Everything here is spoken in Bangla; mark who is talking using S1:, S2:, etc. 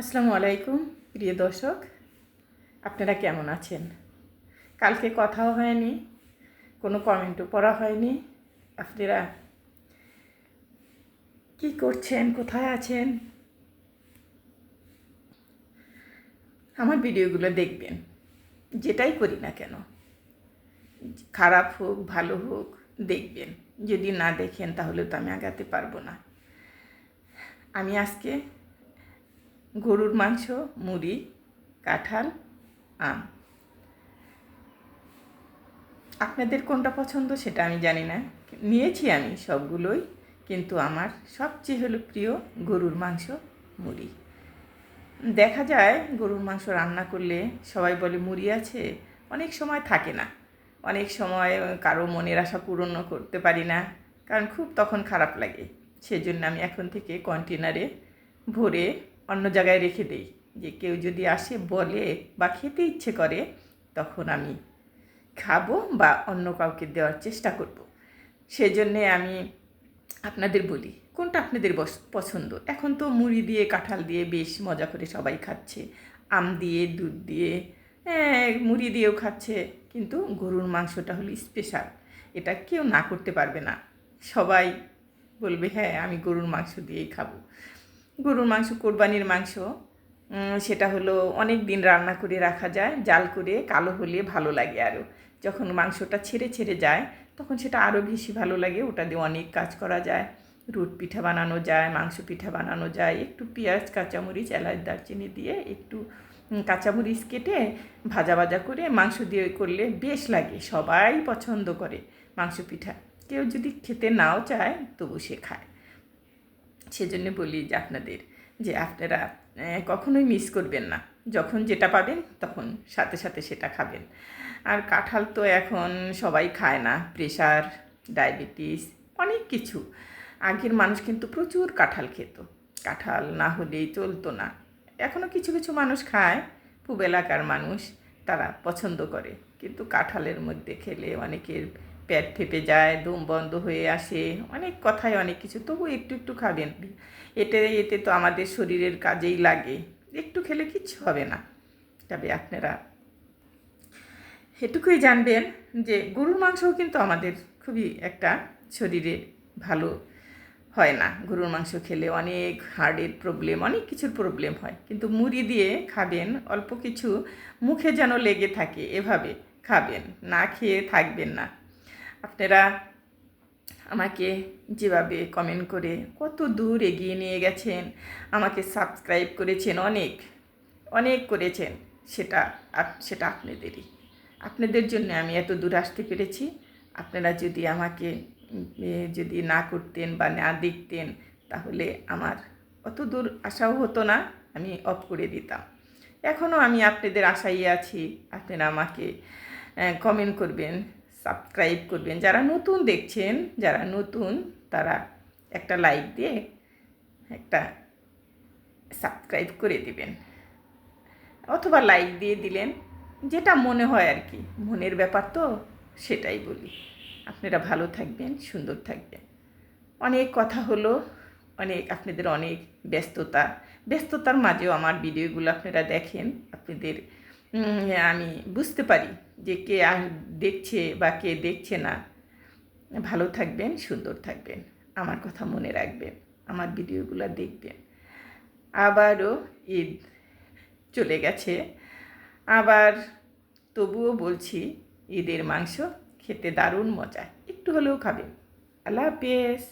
S1: আসসালামু আলাইকুম, প্রিয় দর্শক। আপনারা কেমন আছেন? কালকে কথাও হয়নি, কোনো কমেন্টও পড়া হয়নি। আপনারা কি করছেন, কোথায় আছেন? আমার ভিডিওগুলো দেখবেন, যেটাই করি না কেন। খারাপ হোক, ভালো হোক, দেখবেন। যদি না দেখেন, তাহলে তো আমি আগাতে পারব না। আমি আজকে গরুর মাংস, মুড়ি, কাঁঠাল, আম। আপনাদের কোনটা পছন্দ সেটা আমি জানি না। নিয়েছি আমি সবগুলোই, কিন্তু আমার সবচেয়ে হলো প্রিয় গরুর মাংস, মুড়ি। দেখা যায় গরুর মাংস রান্না করলে সবাই বলে মুড়ি আছে, অনেক সময় থাকে না। অনেক সময় কারও মনের আশা পূরণ করতে পারি না, কারণ খুব তখন খারাপ লাগে। সেজন্য আমি এখন থেকে কন্টেনারে ভরে অন্য জায়গায় রেখে দেই। যে কেউ যদি আসে বলে বা খেতে ইচ্ছে করে তখন আমি খাব বা অন্য কাউকে দেওয়ার চেষ্টা করব। সেজন্যে আমি আপনাদের বলি কোনটা আপনাদের পছন্দ? এখন তো মুড়ি দিয়ে কাঁঠাল দিয়ে বেশ মজা করে সবাই খাচ্ছে। আম দিয়ে দুধ দিয়ে হ্যাঁ, মুড়ি দিয়েও খাচ্ছে। কিন্তু গরুর মাংসটা হলো স্পেশাল। এটা কেউ না করতে পারবে না। সবাই বলবে হ্যাঁ আমি গরুর মাংস দিয়েই খাব। গরুর মাংস, কোরবানির মাংস সেটা হলো অনেক দিন রান্না করে রাখা যায়, জাল করে কালো হলে ভালো লাগে আরও যখন মাংসটা ছেড়ে ছেড়ে যায়, তখন সেটা আরও বেশি ভালো লাগে, ওটা দিয়ে অনেক কাজ করা যায়। রুট পিঠা বানানো যায়, মাংস পিঠা বানানো যায়, একটু পেঁয়াজ, কাঁচামরিচ, এলাচ, দারচিনি দিয়ে একটু কাঁচামরিচ কেটে ভাজা ভাজা করে মাংস দিয়ে করলে বেশ লাগে, সবাই পছন্দ করে মাংস পিঠা। কেউ যদি খেতে নাও চায়, তবু সে খায়। সেজন্য বলি যে আপনাদের, যে আপনারা কখনোই মিস করবেন না। যখন যেটা পাবেন, তখন সাথে সাথে সেটা খাবেন। আর কাঁঠাল তো এখন সবাই খায় না প্রেশার ডায়াবেটিস অনেক কিছু। আগের মানুষ কিন্তু প্রচুর কাঁঠাল খেত। কাঁঠাল না হলেই চলতো না। এখনও কিছু কিছু মানুষ খায় পূব এলাকার মানুষ, তারা পছন্দ করে। কিন্তু কাঁঠালের মধ্যে খেলে অনেকের পেট ফেপে যায়, দম বন্ধ হয়ে আসে, অনেক কথায় অনেক কিছু। তবু একটু একটু খাবেন। এতে এতে তো আমাদের শরীরের কাজেই লাগে। একটু খেলে কিচ্ছু হবে না। তবে আপনারা এটুকুই জানবেন যে গরুর মাংসও কিন্তু আমাদের খুবই একটা শরীরে ভালো হয় না। গরুর মাংস খেলে অনেক হার্টের প্রবলেম অনেক কিছুর প্রবলেম হয়। কিন্তু মুড়ি দিয়ে খাবেন, অল্প কিছু, মুখে যেন লেগে থাকে, এভাবে খাবেন। না খেয়ে থাকবেন না। আপনারা আমাকে যেভাবে কমেন্ট করে কত দূর এগিয়ে নিয়ে গেছেন, আমাকে সাবস্ক্রাইব করেছেন অনেক অনেক করেছেন, সেটা সেটা আপনাদেরই। আপনাদের জন্য আমি এত দূর আসতে পেরেছি। আপনারা যদি আমাকে যদি না করতেন বা না দেখতেন, তাহলে আমার অত দূর আসাও হতো না, আমি অফ করে দিতাম। এখনও আমি আপনাদের আশাই আছি, আপনারা আমাকে কমেন্ট করবেন। সাবস্ক্রাইব করবেন। যারা নতুন দেখছেন, যারা নতুন, তারা একটা লাইক দিয়ে একটা সাবস্ক্রাইব করে দিবেন। অথবা লাইক দিয়ে দিলেন, যেটা মনে হয় আর কি। মনের ব্যাপার তো, সেটাই বলি। আপনারা ভালো থাকবেন, সুন্দর থাকবেন। অনেক কথা হলো, অনেক আপনাদের অনেক ব্যস্ততা। ব্যস্ততার মাঝেও আমার ভিডিওগুলো আপনারা দেখেন, আপনাদের আমি বুঝতে পারি যে কে দেখছে বা কে দেখছে না। ভালো থাকবেন, সুন্দর থাকবেন, আমার কথা মনে রাখবেন, আমার ভিডিওগুলো দেখবেন। আবারও ঈদ চলে গেছে। আবার তবুও বলছি, ঈদের মাংস খেতে দারুণ মজা, একটু হলেও খাবেন। আল্লাহ হাফেজ।